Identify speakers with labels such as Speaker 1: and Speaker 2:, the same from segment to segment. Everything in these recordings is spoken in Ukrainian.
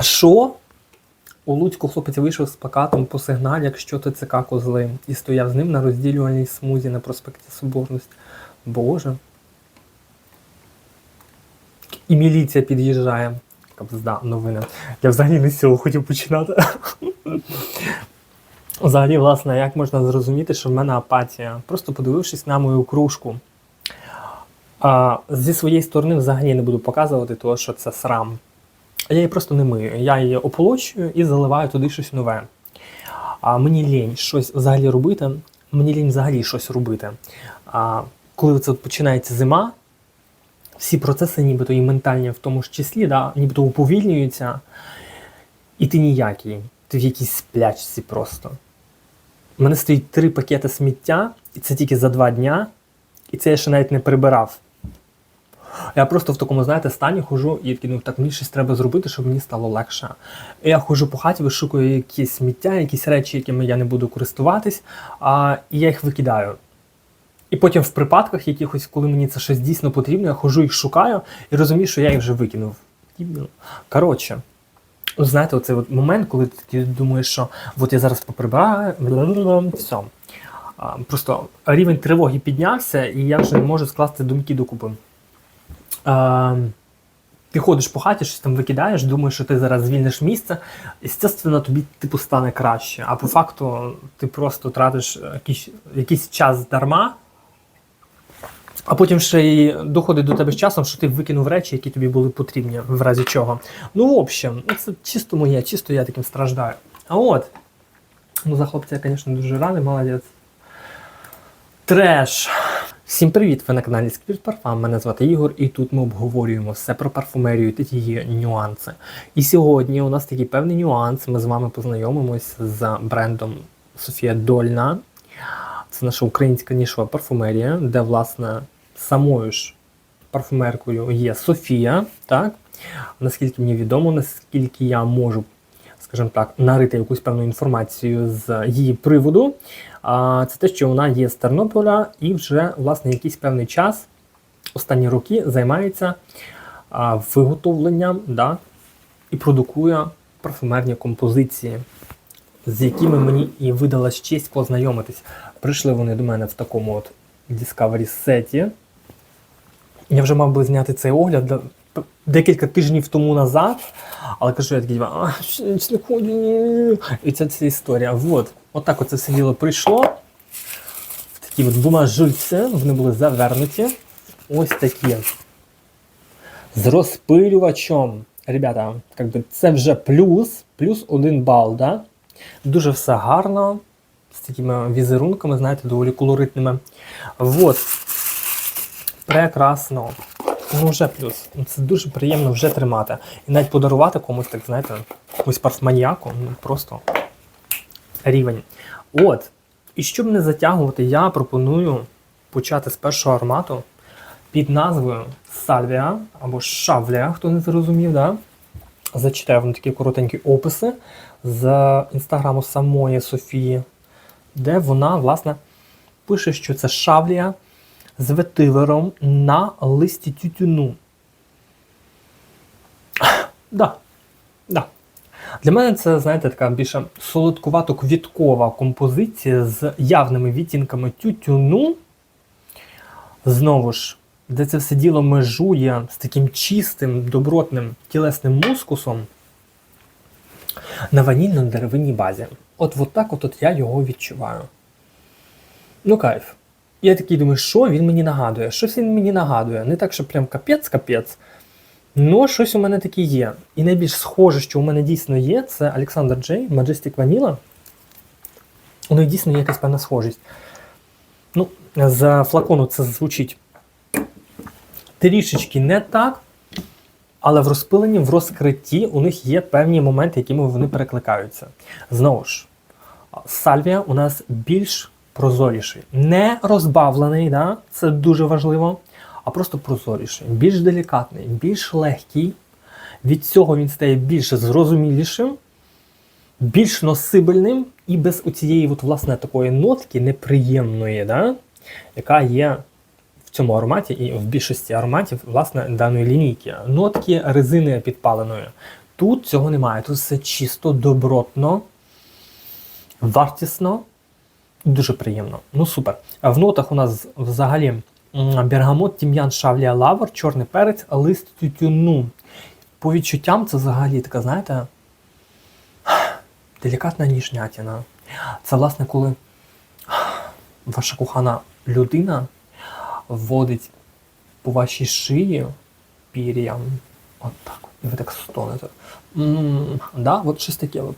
Speaker 1: Що? У Луцьку хлопець вийшов з плакатом по сигналі, якщо ТЦК козли, і стояв з ним на розділювальній смузі на проспекті Соборності. Боже. І міліція під'їжджає. Кабзда, новини. Я взагалі не з цього хотів починати. Взагалі, власне, як можна зрозуміти, що в мене апатія? Просто подивившись на мою кружку. А, зі своєї сторони взагалі не буду показувати, того, що це срам. Я її просто не мию. Я її ополощую і заливаю туди щось нове. А мені лінь щось взагалі робити. Мені лінь взагалі щось робити. А коли це починається зима, всі процеси, нібито і ментальні в тому ж числі, да, нібито уповільнюються, і ти ніякий. Ти в якійсь сплячці просто. У мене стоїть три пакети сміття, і це тільки за два дня, і це я ще навіть не прибирав. Я просто в такому, знаєте, стані хожу і такий, ну так мені щось треба зробити, щоб мені стало легше. І я ходжу по хаті, вишукую якісь сміття, якісь речі, якими я не буду користуватись, а, і я їх викидаю. І потім в припадках якихось, коли мені це щось дійсно потрібно, я ходжу їх шукаю і розумію, що я їх вже викинув. Коротше, от знаєте, оцей от момент, коли ти думаєш, що от я зараз поприбираю, все. Просто рівень тривоги піднявся, і я вже не можу скласти думки докупи. А, ти ходиш по хаті, щось там викидаєш, думаєш, що ти зараз звільниш місце, і, звісно, тобі типу стане краще. А по факту ти просто тратиш якийсь, якийсь час дарма, а потім ще й доходить до тебе з часом, що ти викинув речі, які тобі були потрібні, в разі чого. Ну, в общем, ну, це чисто моє, чисто я таким страждаю. А от, ну за хлопця я, звісно, дуже радий, молодець. Треш. Всім привіт! Ви на каналі Сквірт Парфам. Мене звати Ігор, і тут ми обговорюємо все про парфумерію та її нюанси. І сьогодні у нас такий певний нюанс. Ми з вами познайомимось з брендом Софія Дольна. Це наша українська нішова парфумерія, де, власне, самою ж парфумеркою є Софія. Так? Наскільки мені відомо, наскільки я можу, скажімо так, нарити якусь певну інформацію з її приводу. А, Це те, що вона є з Тернополя і вже власне якийсь певний час, останні роки, займається виготовленням да, і продукує парфумерні композиції, з якими мені і видалась честь познайомитись. Прийшли вони до мене в такому от Discovery сеті. Я вже мав би зняти цей огляд декілька тижнів тому назад, але кажу, я такий, а, не ходжу. І це ця історія. Вот. Отак оце все діло прийшло. Такі от бумажульці, вони були завернуті. Ось такі. З розпилювачем. Ребята, би це вже плюс, плюс один бал, да? Дуже все гарно. З такими візерунками, знаєте, доволі колоритними. Вот. Прекрасно. Ну, вже плюс. Ну, Це дуже приємно вже тримати. І навіть подарувати комусь, так знаєте, якусь парфманіяку, ну просто рівень. От. І щоб не затягувати, я пропоную почати з першого аромату під назвою Сальвія або Шавлія, хто не зрозумів, да? Зачитаю вам такі коротенькі описи з інстаграму самої Софії, де вона, власне, пише, що це шавлія з ветивером на листі тютюну. Да. Да. Для мене це, знаєте, така більше солодкувато-квіткова композиція з явними відтінками тютюну. Знову ж, де це все діло межує з таким чистим, добротним тілесним мускусом на ванільно-деревинній базі. От, от так от, от я його відчуваю. Ну, кайф. Я такий думаю, що він мені нагадує? Щось він мені нагадує. Не так, що прям капець-капець. Ну, щось у мене таке є. І найбільш схоже, що у мене дійсно є, це Олександр Джей, Majestic Vanilla. У них дійсно є якась певна схожість. Ну, з флакону це звучить трішечки не так, але в розпиленні, в розкритті у них є певні моменти, якими вони перекликаються. Знову ж, сальвія у нас більш прозоріший. Не розбавлений, да? це дуже важливо, а просто прозоріший, більш делікатний, більш легкий. Від цього він стає більш зрозумілішим, більш носибельним і без оцієї от, власне, такої нотки неприємної, да? яка є в цьому ароматі і в більшості ароматів власне даної лінійки. Нотки резини підпаленої. Тут цього немає. Тут все чисто, добротно, вартісно, дуже приємно. Ну супер. В нотах у нас взагалі бергамот, тім'ян, шавлія, лавр, чорний перець, лист тютюну. По відчуттям це взагалі така, знаєте, делікатна ніжнятина. Це, власне, коли ваша кохана людина вводить по вашій шиї пір'ям. От так. І ви так стонете. м да, от щось таке от.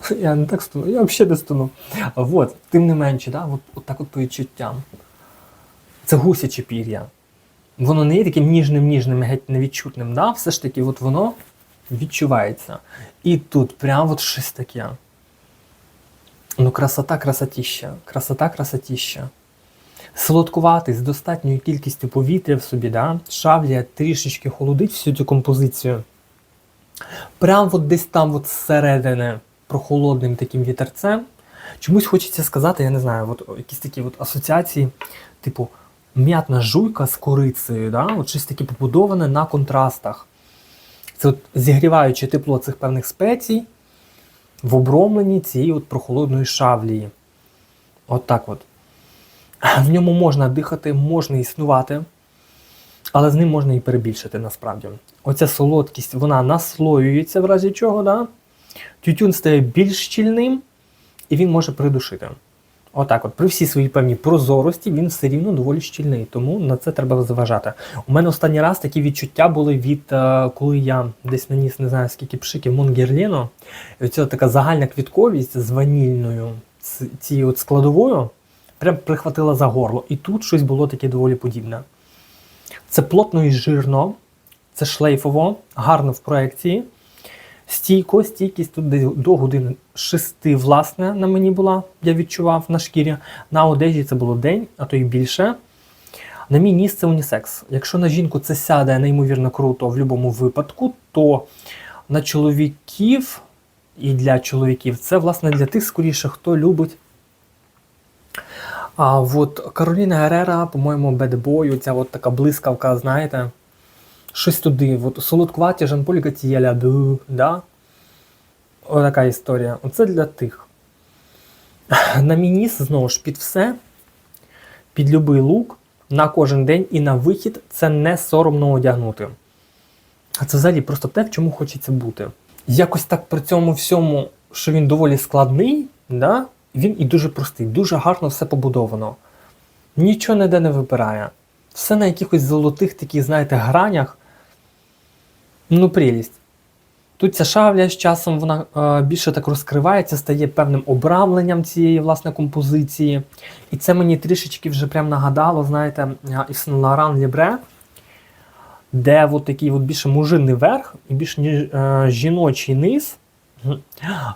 Speaker 1: Я не так стону, я взагалі не стону. От, тим не менше, да, от, от так от по відчуттям. Це гусяче пір'я. Воно не є таким ніжним, ніжним, геть невідчутним, да? все ж таки от воно відчувається. І тут прям от щось таке. Ну, красота, красотіща, красота, красотіща. Солодкуватий з достатньою кількістю повітря в собі, да? шавлія трішечки холодить всю цю композицію. Прям от десь там от зсередини прохолодним таким вітерцем. Чомусь хочеться сказати, я не знаю, от якісь такі от асоціації, типу м'ятна жуйка з корицею, да? от щось таке побудоване на контрастах. Це от зігріваючи тепло цих певних спецій в обромленні цієї от прохолодної шавлії. От так от. В ньому можна дихати, можна існувати, але з ним можна і перебільшити насправді. Оця солодкість, вона наслоюється в разі чого, да? Тютюн стає більш щільним і він може придушити. Отак, от, при всій своїй певній прозорості він все рівно доволі щільний, тому на це треба зважати. У мене останній раз такі відчуття були від е, коли я десь наніс не знаю скільки пшиків Монгерліно, і оця така загальна квітковість з ванільною цією от складовою прям прихватила за горло. І тут щось було таке доволі подібне. Це плотно і жирно, це шлейфово, гарно в проекції. Стійко, стійкість тут десь до години 6, власне, на мені була, я відчував на шкірі. На одежі це було день, а то й більше. На мій ніс це унісекс. Якщо на жінку це сяде неймовірно круто в будь-якому випадку, то на чоловіків і для чоловіків це, власне, для тих, скоріше, хто любить. А от Кароліна Герера, по-моєму, Boy, ця от така блискавка, знаєте щось туди. От солодкуваті Жан-Поль Гатієля, да? Отака історія. Оце для тих. На мініс, знову ж, під все, під любий лук, на кожен день і на вихід це не соромно одягнути. А це взагалі просто те, в чому хочеться бути. Якось так при цьому всьому, що він доволі складний, да? він і дуже простий, дуже гарно все побудовано. Нічого ніде не вибирає. Все на якихось золотих таких, знаєте, гранях. Ну, прелість. Тут ця шавля з часом вона е, більше так розкривається, стає певним обрамленням цієї власне композиції. І це мені трішечки вже прям нагадало, знаєте, Існ Лоран Лібре, де от такий от більше мужинний верх і більш ніж, е, жіночий низ.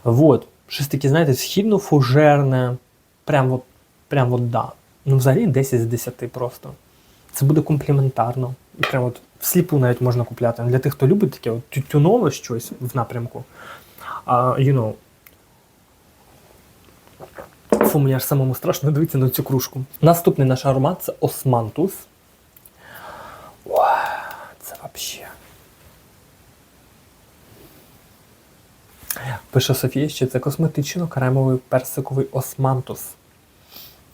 Speaker 1: Вот. Щось таке, знаєте, східно-фужерне. Прям от, прям от да. Ну, взагалі 10 з 10 просто. Це буде компліментарно. І прям от всліпу навіть можна купляти. Для тих, хто любить таке от тютюнове щось в напрямку. Uh, you know. Фу, мені аж самому страшно дивитися на цю кружку. Наступний наш аромат це Османтус. О, це взагалі. Пише Софія, що це косметично-кремовий персиковий османтус.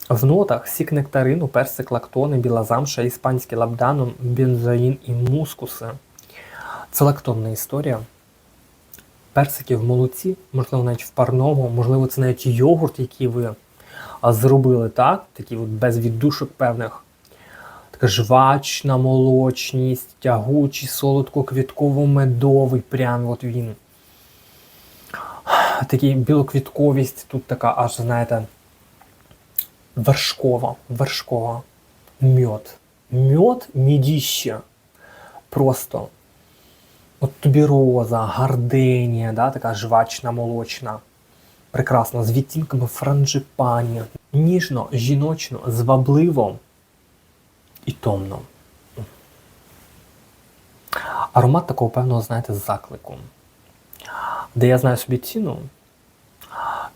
Speaker 1: В нотах сік нектарину, персик, лактони, біла замша, іспанський лабданум, бензоїн і мускуси. Це лактонна історія. Персики в молоці, можливо, навіть в парному, можливо, це навіть йогурт, який ви зробили, так? Такий от без віддушок певних. Така жвачна молочність, тягучий, солодко-квітково-медовий, прям от він. Такий білоквітковість, тут така, аж, знаєте, вершкова, вершкова, мед. Мед, мідіще. Просто. От тобі гарденія, да, така жвачна, молочна. Прекрасна, з відтінками франжипані. Ніжно, жіночно, звабливо і томно. Аромат такого певного, знаєте, заклику, де я знаю собі ціну,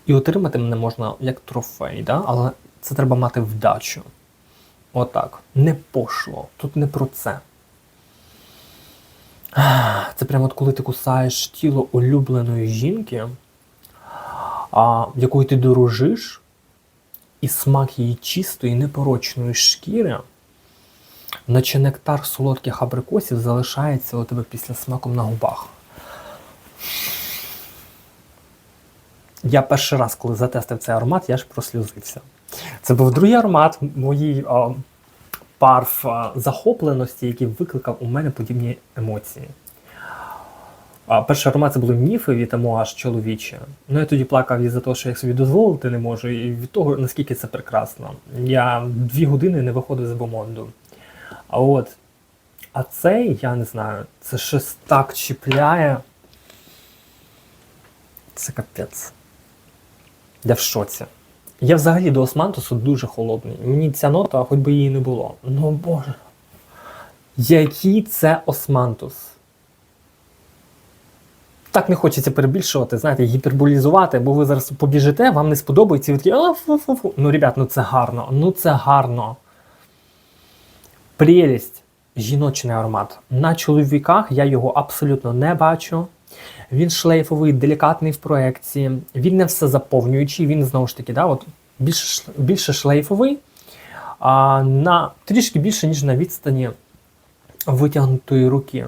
Speaker 1: і отримати мене можна як трофей, да? але це треба мати вдачу. Отак. Не пошло. Тут не про це. Це прямо от коли ти кусаєш тіло улюбленої жінки, а, якою ти дорожиш, і смак її чистої, непорочної шкіри, наче нектар солодких абрикосів залишається у тебе після смаком на губах. Я перший раз, коли затестив цей аромат, я ж прослюзився. Це був другий аромат моїй парф захопленості, який викликав у мене подібні емоції. А перший аромат це були міфи від Амуаш чоловіче. Ну я тоді плакав із-за того, що я собі дозволити не можу, і від того, наскільки це прекрасно. Я дві години не виходив з бомонду. А от, а цей, я не знаю, це щось так чіпляє. Це капець. Я в шоці. Я взагалі до османтусу дуже холодний. Мені ця нота, хоч би її не було. Ну боже. Який це османтус? Так не хочеться перебільшувати, знаєте, гіперболізувати, бо ви зараз побіжите, вам не сподобається і ви такі, а фу-фу-фу. Ну, ребят, ну це гарно, ну це гарно. Прелість. Жіночний аромат. На чоловіках я його абсолютно не бачу. Він шлейфовий, делікатний в проекції, він не все заповнюючий, він знову ж таки, да, от більше, більше шлейфовий, а на трішки більше, ніж на відстані витягнутої руки.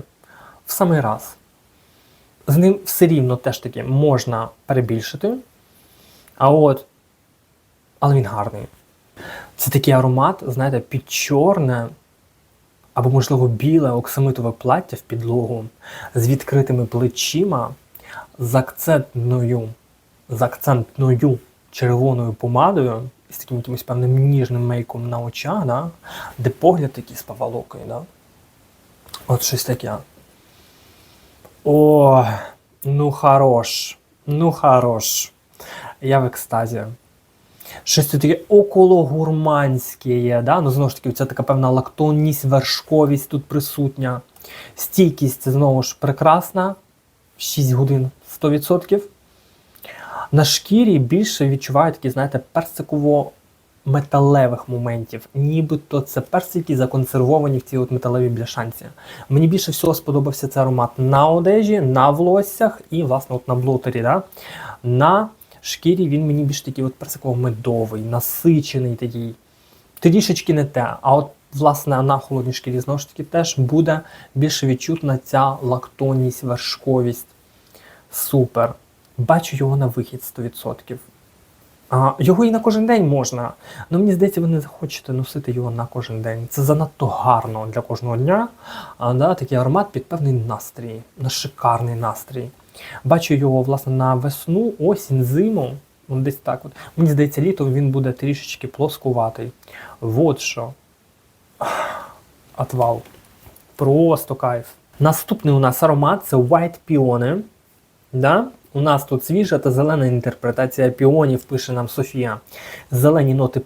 Speaker 1: В самий раз. З ним все рівно теж таки можна перебільшити. А от, але він гарний. Це такий аромат, знаєте, під чорне або, можливо, біле оксамитове плаття в підлогу з відкритими плечима, з акцентною, з акцентною червоною помадою і з таким якимось певним ніжним мейком на очах, да? де погляд такий з поволокою. Да? От щось таке. О, ну хорош, ну хорош. Я в екстазі. Щось таке около гурманське є. Да? Ну, знову ж таки, це така певна лактонність, вершковість тут присутня. Стійкість знову ж прекрасна. 6 годин 100%. На шкірі більше відчуваю такі, знаєте, персиково-металевих моментів. Нібито це персики законсервовані в цій от металевій бляшанці. Мені більше всього сподобався цей аромат на одежі, на волоссях і, власне, от на блотері. Да? На шкірі він мені більш такий от персиково-медовий, насичений такий. Трішечки не те. А от, власне, на холодній шкірі знову ж таки теж буде більше відчутна ця лактонність, вершковість. Супер. Бачу його на вихід 100%. А, його і на кожен день можна. але мені здається, ви не захочете носити його на кожен день. Це занадто гарно для кожного дня. А, да, такий аромат під певний настрій, на шикарний настрій. Бачу його, власне, на весну, осінь, зиму. Ну, Десь так. От. Мені здається, літом він буде трішечки плоскуватий. Вот що. Отвал. Просто кайф. Наступний у нас аромат це White Peony. Да? У нас тут свіжа та зелена інтерпретація піонів, пише нам Софія. Зелені ноти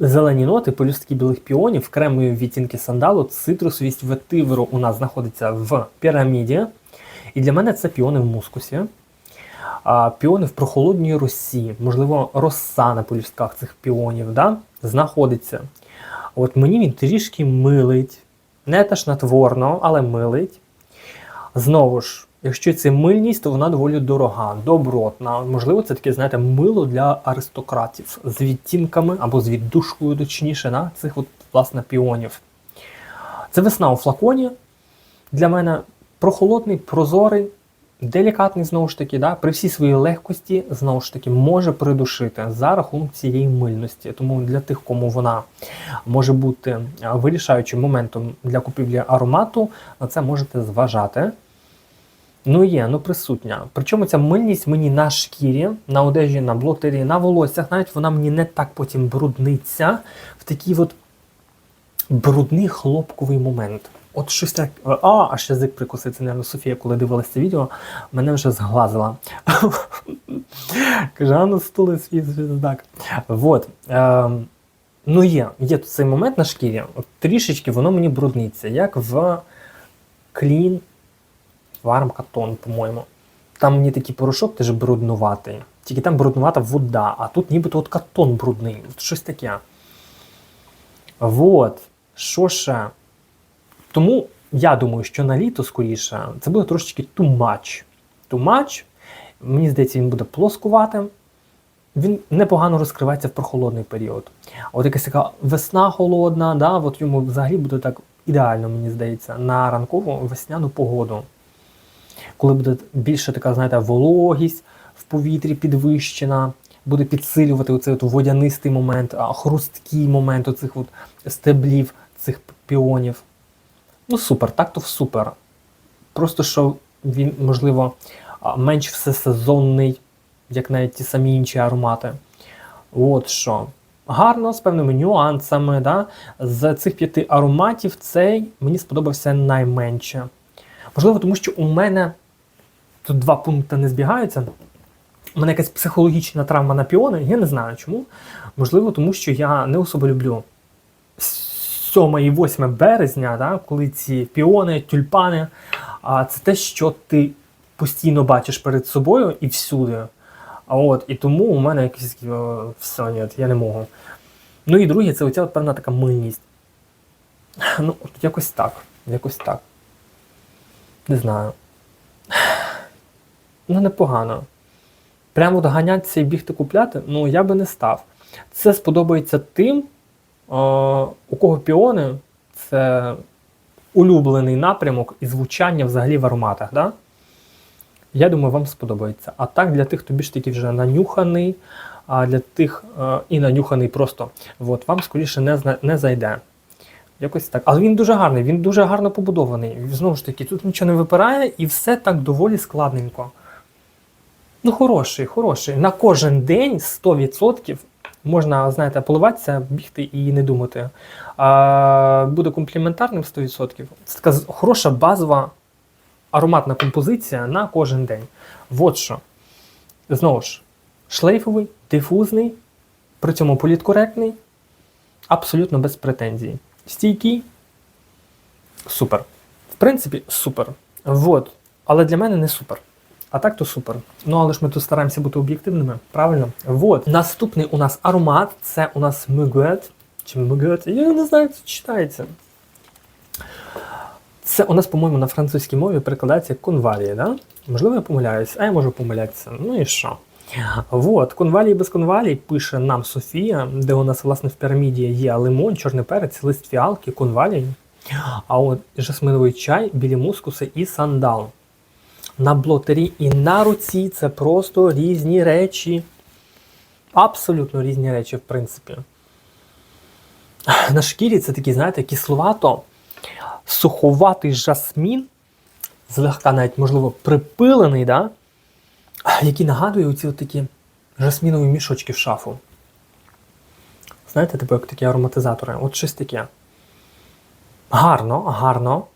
Speaker 1: Зелені ноти, полюстки білих піонів, кремові відтінки сандалу, цитрусовість ветиверу у нас знаходиться в піраміді. І для мене це піони в мускусі. Піони в прохолодній росі, можливо, роса на полюстках цих піонів да, знаходиться. От мені він трішки милить, не тошнотворно, але милить. Знову ж, якщо це мильність, то вона доволі дорога, добротна. Можливо, це таке, знаєте, мило для аристократів з відтінками або з віддушкою, точніше, на цих от, власне, піонів. Це весна у флаконі. Для мене прохолодний, прозорий, делікатний, знову ж таки, да, при всій своїй легкості, знову ж таки, може придушити за рахунок цієї мильності. Тому для тих, кому вона може бути вирішаючим моментом для купівлі аромату, на це можете зважати. Ну є, ну присутня. Причому ця мильність мені на шкірі, на одежі, на блотері, на волоссях, навіть вона мені не так потім брудниться в такий от брудний хлопковий момент. От щось так. А, аж язик. Це, мабуть, Софія, коли дивилася це відео, мене вже зглазила. Каже, а ну стули свій звіздак. Вот. Ем, ну є, є цей момент на шкірі. Трішечки воно мені брудниться, як в клін катон, по-моєму. Там мені такий порошок теж бруднуватий. Тільки там бруднувата вода, а тут нібито от катон брудний. От щось таке. Вот. Що ще? Тому я думаю, що на літо скоріше це буде трошечки too much. Too much. Мені здається, він буде плоскуватим. Він непогано розкривається в прохолодний період. От якась така весна холодна, да, от йому взагалі буде так ідеально, мені здається, на ранкову весняну погоду. Коли буде більше така, знаєте, вологість в повітрі підвищена, буде підсилювати оцей от водянистий момент, хрусткий момент оцих от стеблів цих піонів. Ну, супер, так то супер. Просто що він, можливо, менш всесезонний, як навіть ті самі інші аромати. От що. Гарно, з певними нюансами. Да? З цих п'яти ароматів цей мені сподобався найменше. Можливо, тому що у мене тут два пункти не збігаються. У мене якась психологічна травма на піони, я не знаю чому. Можливо, тому що я не особо люблю 7 і 8 березня, да, коли ці піони, тюльпани, а це те, що ти постійно бачиш перед собою і всюди. А от, і тому у мене якісь о, все, ні, я не можу. Ну і друге, це оця от певна така мильність. Ну, от якось так. Якось так. Не знаю. Ну, непогано. Прямо от ганятися і бігти купляти, ну я би не став. Це сподобається тим, у кого піони це улюблений напрямок і звучання взагалі в ароматах. Да? Я думаю, вам сподобається. А так, для тих, хто більш таки вже нанюханий, а для тих е, і нанюханий просто, от, вам скоріше не, не зайде. Якось так. Але він дуже гарний, він дуже гарно побудований. Знову ж таки, тут нічого не випирає і все так доволі складненько. Ну, хороший, хороший. На кожен день 100% можна, знаєте, поливатися, бігти і не думати. А, буде компліментарним 100%. Це така хороша базова ароматна композиція на кожен день. От що. Знову ж, шлейфовий, дифузний, при цьому політкоректний, абсолютно без претензій. Стійкий, супер. В принципі, супер. Вот. Але для мене не супер. А так то супер. Ну, але ж ми тут стараємося бути об'єктивними, правильно? Вот. Наступний у нас аромат це у нас Мюгет. Чи Мюгет? Я не знаю, як це читається. Це у нас, по-моєму, на французькій мові перекладається як конвалії, да? Можливо, я помиляюсь, а я можу помилятися. Ну і що? Вот, конвалії без конвалій пише нам Софія, де у нас, власне, в піраміді є лимон, чорний перець, лист фіалки, конвалій. А от жасминовий чай, білі мускуси і сандал. На блотері і на руці це просто різні речі. Абсолютно різні речі, в принципі. На шкірі це такий, знаєте, кисловато, суховатий жасмін, злегка навіть, можливо, припилений, да? який нагадує оці такі жасмінові мішочки в шафу. Знаєте, типу, як такі ароматизатори. От щось таке. Гарно, гарно.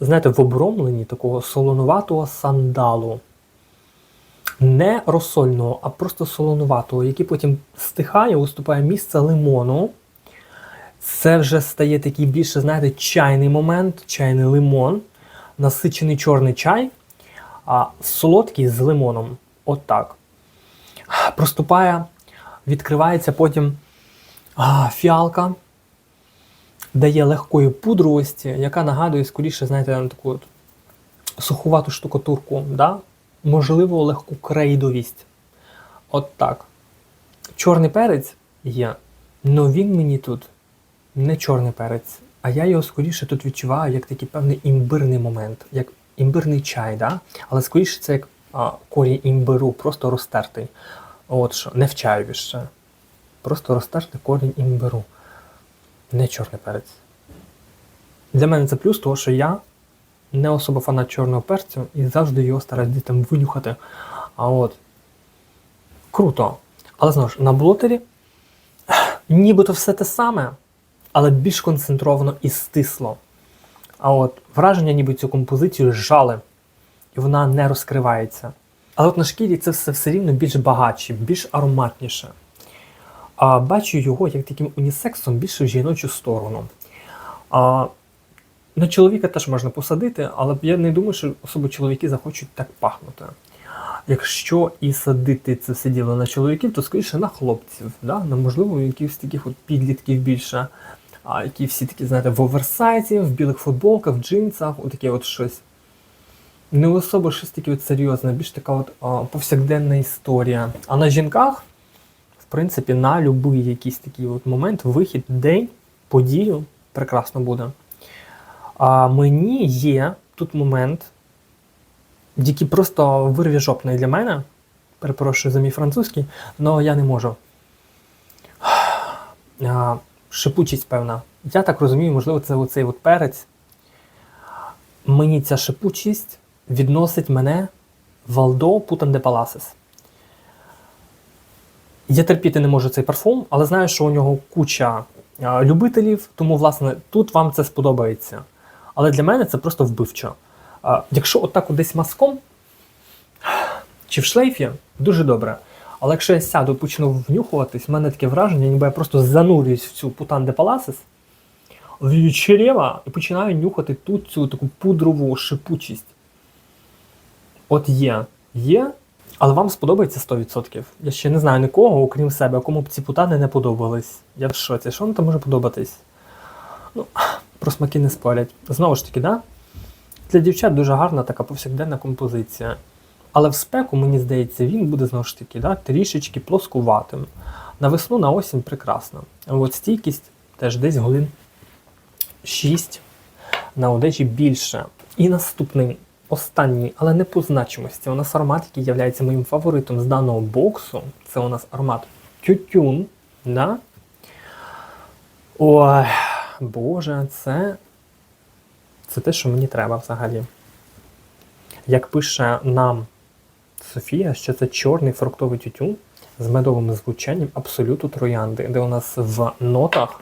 Speaker 1: Знаєте, в обромленні такого солонуватого сандалу. Не розсольного, а просто солонуватого, який потім стихає, уступає місце лимону. Це вже стає такий більше, знаєте, чайний момент, чайний лимон, насичений чорний чай, а солодкий з лимоном. От так. Проступає, відкривається потім а, фіалка, дає легкої пудровості, яка нагадує скоріше, знаєте, на таку от сухувату штукатурку, да? можливо, легку крейдовість. От так. Чорний перець є, але він мені тут не чорний перець, а я його скоріше тут відчуваю як такий певний імбирний момент, як імбирний чай, да? але скоріше це як а, корінь імбиру, просто розтертий. От що, не в чаю ще. Просто розтертий корінь імбиру. Не чорний перець. Для мене це плюс, того, що я не особо фанат чорного перцю і завжди його стараюсь дітям винюхати. А от круто. Але знову ж, на блотері нібито все те саме, але більш концентровано і стисло. А от враження, ніби цю композицію зжали, і вона не розкривається. Але от на шкірі це все все рівно більш багатше, більш ароматніше. А бачу його як таким унісексом більше в жіночу сторону. А, на чоловіка теж можна посадити, але я не думаю, що особо чоловіки захочуть так пахнути. Якщо і садити це все діло на чоловіків, то скоріше на хлопців, да? на можливо якихось таких от підлітків більше. а, які всі такі, знаєте, в оверсайзі, в білих футболках, в джинсах, отаке от щось. Не особо щось таке от серйозне, більш така от а, повсякденна історія. А на жінках, принципі, на будь-який якийсь такий от момент, вихід, день, подію прекрасно буде. А мені є тут момент, який просто вирві жопний для мене. Перепрошую за мій французький, але я не можу. А, шипучість певна. Я так розумію, можливо, це оцей от перець. Мені ця шипучість відносить мене в Алдо Путан де Паласис. Я терпіти не можу цей парфум, але знаю, що у нього куча любителів, тому, власне, тут вам це сподобається. Але для мене це просто вбивчо. Якщо отак от десь маском чи в шлейфі, дуже добре. Але якщо я сяду і почну внюхуватись, в мене таке враження, ніби я просто занурююсь в цю путан де паласис, в її черева і починаю нюхати тут цю таку пудрову шипучість. От є, є, але вам сподобається 100%. Я ще не знаю нікого, окрім себе, кому б ці путани не подобались. Я в шоці. Що вам там може подобатись? Ну, про смаки не спорять. Знову ж таки, да? Для дівчат дуже гарна така повсякденна композиція. Але в спеку, мені здається, він буде знову ж таки да, трішечки плоскуватим. На весну, на осінь прекрасно. От стійкість теж десь годин 6 на одежі більше. І наступний, останній, але не по значимості. У нас аромат, який є моїм фаворитом з даного боксу. Це у нас аромат тютюн. Да? Ой, Боже, це, це те, що мені треба взагалі. Як пише нам Софія, що це чорний фруктовий тютюн з медовим звучанням абсолюту троянди, де у нас в нотах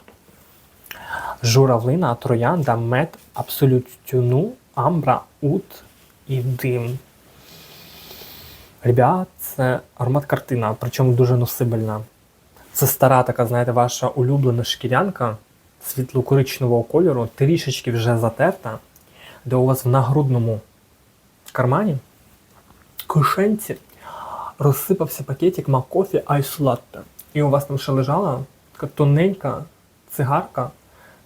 Speaker 1: журавлина, троянда, мед, абсолют тютюну, амбра, ут і дим. Ребят, це аромат картина, причому дуже носибельна. Це стара така, знаєте, ваша улюблена шкірянка світло-коричневого кольору, трішечки вже затерта, де у вас в нагрудному кармані, кишенці розсипався пакетик Макофі Ice Latte. І у вас там ще лежала така тоненька цигарка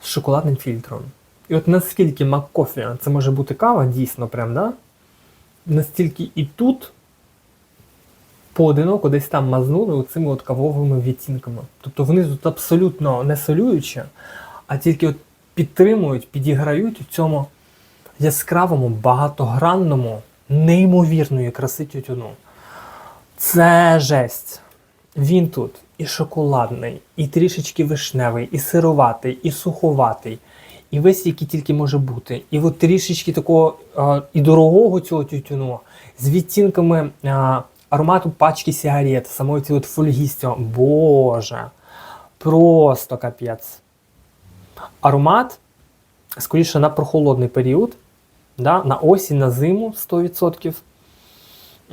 Speaker 1: з шоколадним фільтром. І от наскільки Маккофі це може бути кава, дійсно, прям, да? Настільки і тут поодиноко десь там мазнули оцими от кавовими відтінками. Тобто вони тут абсолютно не солюючі, а тільки от підтримують, підіграють у цьому яскравому, багатогранному, неймовірної краси тютюну. Це жесть. Він тут і шоколадний, і трішечки вишневий, і сироватий, і суховатий, і весь, який тільки може бути. І от трішечки такого а, і дорогого цього тютюну з відтінками а, аромату пачки сигарет, самої цієї цього. Боже, просто капець. Аромат, скоріше, на прохолодний період, да, на осінь, на зиму 100%.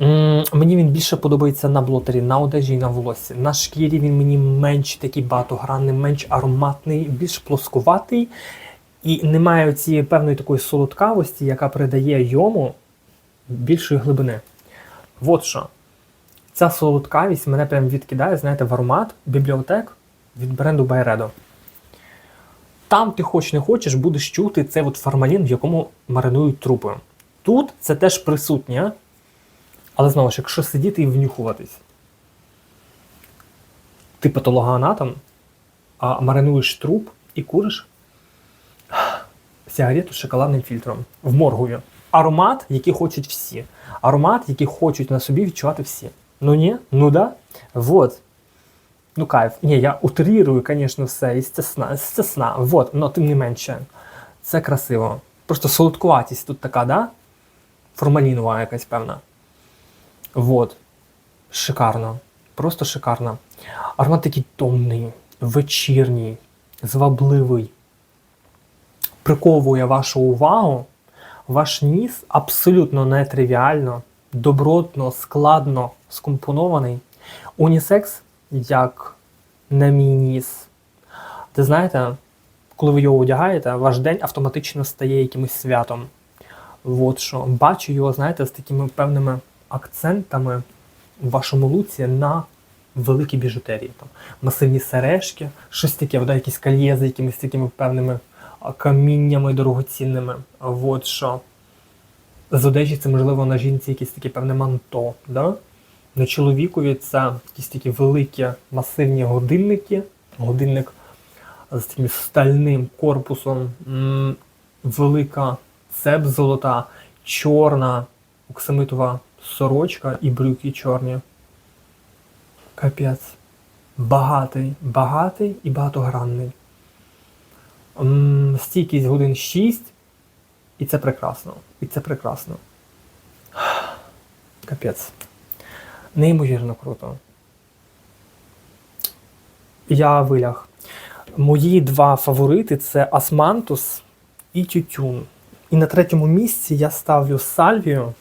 Speaker 1: М, Мені він більше подобається на блотері, на одежі і на волоссі. На шкірі він мені менш такий багатогранний, менш ароматний, більш плоскуватий. І немає цієї певної такої солодкавості, яка придає йому більшої глибини. От що. Ця солодкавість мене прям відкидає, знаєте, в аромат бібліотек від бренду Байредо. Там ти хоч не хочеш, будеш чути цей от формалін, в якому маринують трупи. Тут це теж присутнє, але знову ж, якщо сидіти і внюхуватись, ти патологоанатом, а маринуєш труп і куриш сигарету з шоколадним фільтром в моргові. Аромат, який хочуть всі. Аромат, який хочуть на собі відчувати всі. Ну ні, ну да. Вот. Ну кайф. Ні, я утрирую, звісно, все, естественно, естественно. Вот, но тим не менше. Це красиво. Просто солодкуватість тут така, да? Формалінова якась певна. Вот. Шикарно. Просто шикарно. Аромат такий томний, вечірній, звабливий. Приковує вашу увагу. Ваш ніс абсолютно нетривіально, добротно, складно скомпонований. Унісекс, як на мій ніс. Ти знаєте, коли ви його одягаєте, ваш день автоматично стає якимось святом. От що. Бачу його, знаєте, з такими певними акцентами в вашому луці на великі біжутерії. Там, масивні сережки, щось таке, да, якісь кольє з якимись такими певними каміннями дорогоцінними. От що. З одежі це, можливо, на жінці якесь таке певне манто. Да? На чоловікові це якісь такі великі масивні годинники. Годинник з таким стальним корпусом, велика цеп золота, чорна оксамитова сорочка і брюки чорні. Капець. Багатий, багатий і багатогранний. Стійкість годин 6, і це прекрасно. І це прекрасно. Капець. Неймовірно круто. Я виляг. Мої два фаворити це Асмантус і Тютюн. І на третьому місці я ставлю Сальвію,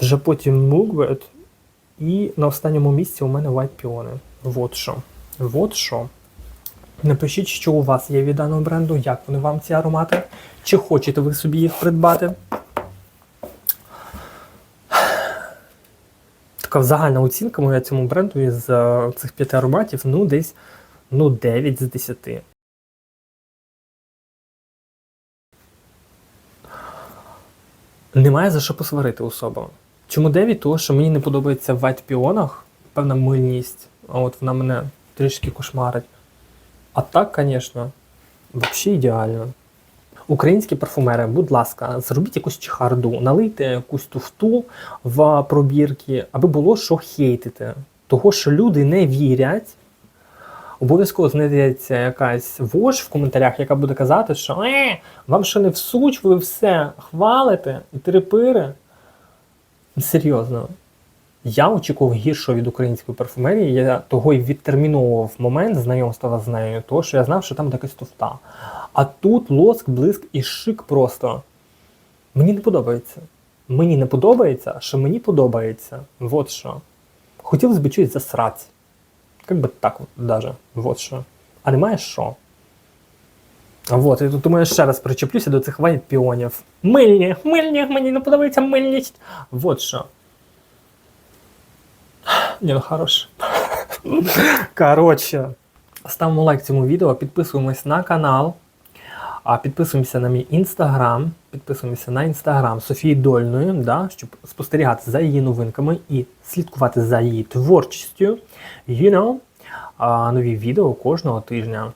Speaker 1: вже потім Мугвет, і на останньому місці у мене White Peony. Вот що. Вот що. Напишіть, що у вас є від даного бренду, як вони вам ці аромати, чи хочете ви собі їх придбати. Така загальна оцінка моя цьому бренду із е, цих п'яти ароматів, ну, десь ну, 9 з 10. Немає за що посварити особо. Чому 9? Тому що мені не подобається в вайт піонах певна мильність, а от вона мене трішки кошмарить. А так, звісно, взагалі ідеально. Українські парфумери, будь ласка, зробіть якусь чехарду, налийте якусь туфту в пробірки, аби було що хейтити. Того, що люди не вірять. Обов'язково знайдеться якась вож в коментарях, яка буде казати, що е, вам що не всуч, ви все хвалите і терепири. Серйозно. Я очікував гіршого від української парфумерії. Я того й відтерміновував момент знайомства з нею, тому що я знав, що там якась туфта. А тут лоск, блиск і шик просто. Мені не подобається. Мені не подобається, що мені подобається. Вот що. Хотілося б чуть засрати. Как би так от. Вот що. А немає що. Вот, і тут думаю, ще раз причеплюся до цих вайт піонів. Мильні, мильні, мені не подобається мильність. Вот що. Ні, ну хорош. Коротше, ставимо лайк цьому відео, підписуємось на канал, а підписуємося на мій інстаграм, підписуємося на інстаграм Софії Дольної, да, щоб спостерігати за її новинками і слідкувати за її творчістю. You know, а, нові відео кожного тижня.